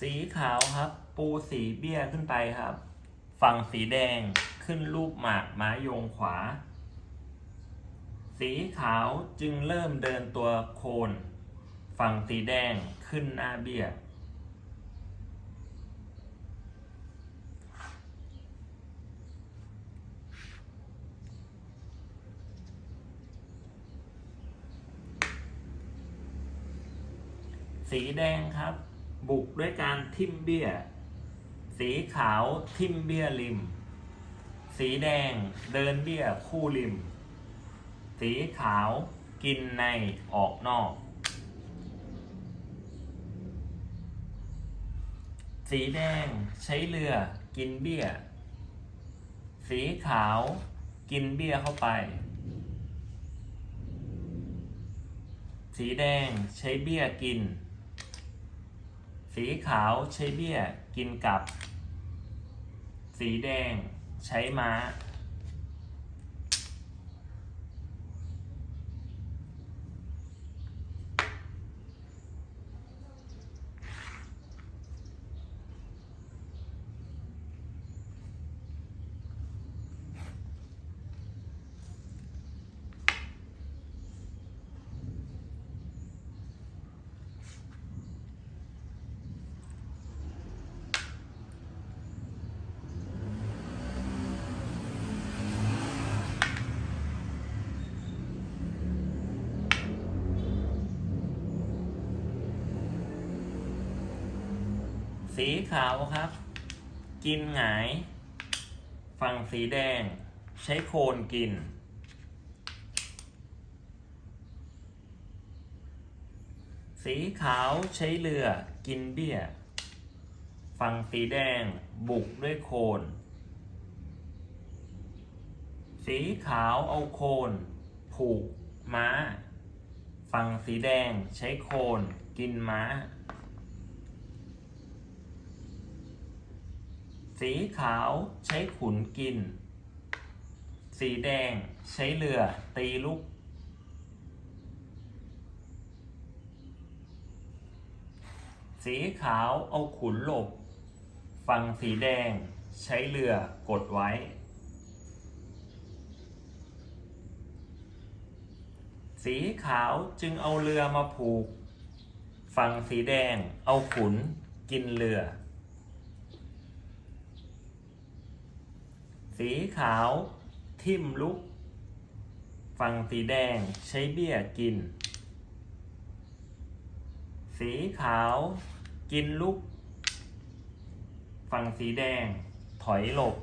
สีขาวครับ ปูสีเบี้ยขึ้นไปครับ ฝั่งสีแดงขึ้นรูปหมากไม้โยงขวา สีขาวจึงเริ่มเดินตัวโคน ฝั่งสีแดงขึ้นหน้าเบี้ยสีแดงครับ บุกด้วยการทิมเบี้ย สีขาวทิมเบี้ยริม สีแดงเดินเบี้ยคู่ริม สีขาวกินในออกนอก สีแดงใช้เรือกินเบี้ย สีขาวกินเบี้ยเข้าไป สีแดงใช้เบี้ยกิน สีขาวใช้เบี้ยกินกับ สีแดงใช้ม้า สีขาวครับ กินหงาย ฝั่งสีแดง ใช้โคนกิน สีขาวใช้เรือ กินเบี้ย ฝั่งสีแดงบุกด้วยโคน สีขาวเอาโคน ผูกม้า ฝั่งสีแดงใช้โคนกินม้า สีขาวใช้ขุนกิน สีแดงใช้เรือตีลูก สีขาวเอาขุนหลบ ฝั่งสีแดงใช้เรือกดไว้ สีขาวจึงเอาเรือมาผูก ฝั่งสีแดงเอาขุนกินเรือ สีขาวทิ่มลุก ฝั่งสีแดงใช้เบี้ยกิน สีขาวกินลุก ฝั่งสีแดงถอยหลบ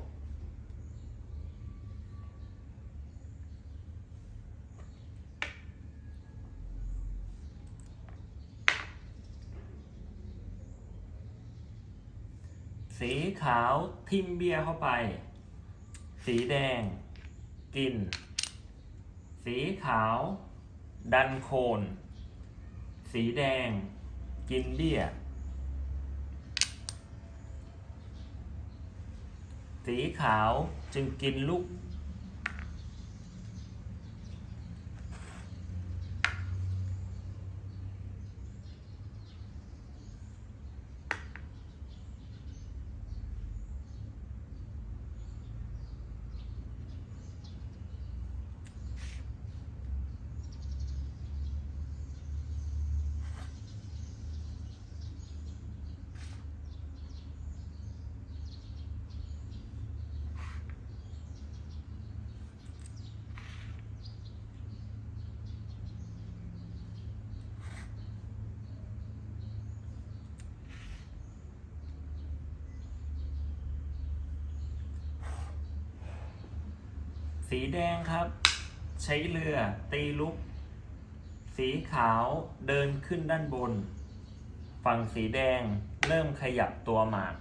สีขาวทิ่มเบี้ยเข้าไป สีแดง กิน สีขาว ดันโคน สีแดง กินเบี้ย สีขาวจึงกินลูก สีแดงครับ ใช้เรือตีลุก สีขาวเดินขึ้นด้านบน ฝั่งสีแดงเริ่มขยับตัวหมาก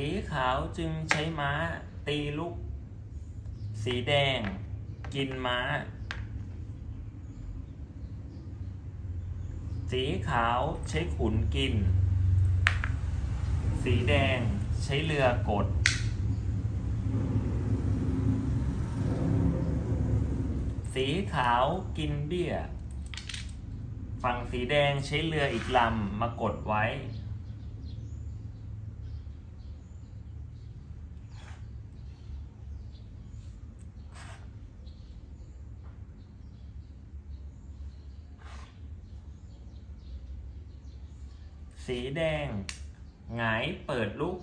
สีขาวจึงใช้ม้า ตีลูก สีแดง กินม้า สีขาวใช้ขุนกิน สีแดงใช้เรือกด สีขาวกินเบี้ย ฝั่งสีแดงใช้เรืออีกลำมากดไว้ สีแดง หงายเปิดลุก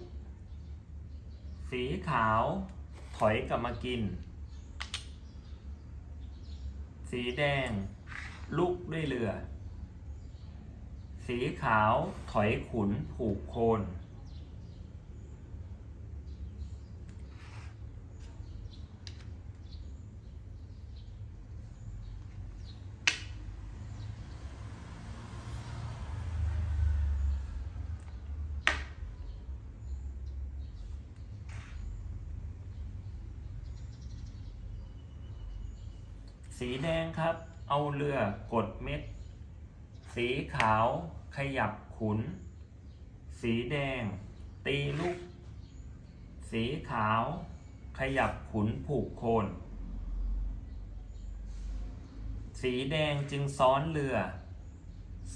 สีขาว ถอยกลับมากิน สีแดง ลุกด้วยเรือ สีขาวถอยขุนผูกโคน สีแดงครับ เอาเรือกดเม็ด สีขาวขยับขุน สีแดง ตีลูก สีขาว ขยับขุนผูกโคน สีแดงจึงซ้อนเรือ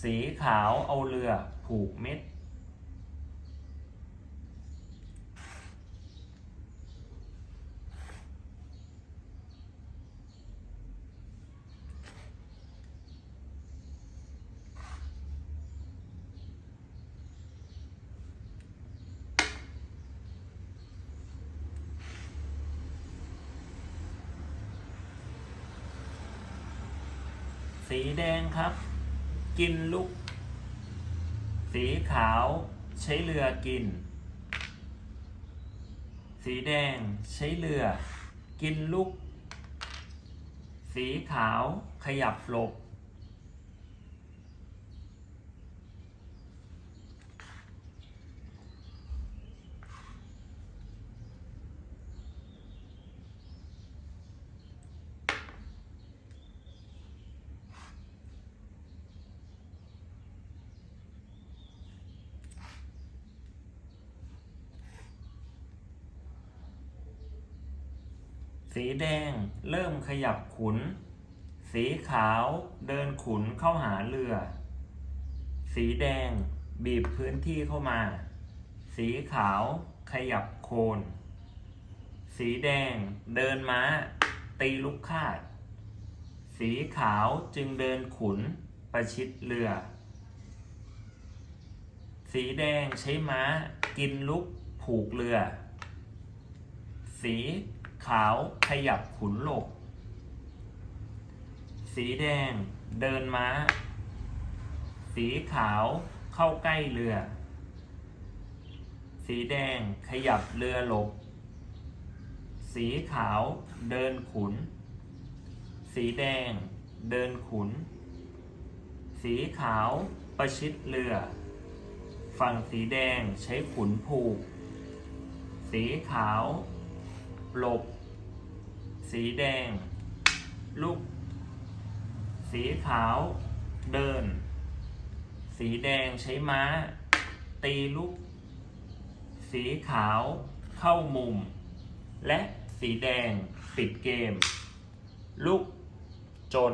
สีขาวเอาเรือผูกเม็ด สีแดงครับ กินลูก สีขาวใช้เรือกิน สีแดงใช้เรือ กินลูก สีขาวขยับหลบ สีแดงเริ่มขยับขุน สีขาวเดินขุนเข้าหาเรือ สีแดงบีบพื้นที่เข้ามา สีขาวขยับโคน สีแดงเดินม้า ตีลูกคาด สีขาวจึงเดินขุนประชิดเรือ สีแดงใช้ม้ากินลุกผูกเรือ สี ขาวขยับขุนหลบสีแดงเดินม้า สีขาวเข้าใกล้เรือ สีแดงขยับเรือหลบ สีขาวเดินขุน สีแดงเดินขุน สีขาวประชิดเรือ ฝั่งสีแดงใช้ขุนผูก สีขาว หลบ สีแดง ลุก สีขาว เดิน สีแดงใช้ม้า ตีลุก สีขาว เข้ามุม และสีแดงปิดเกม ลุกจน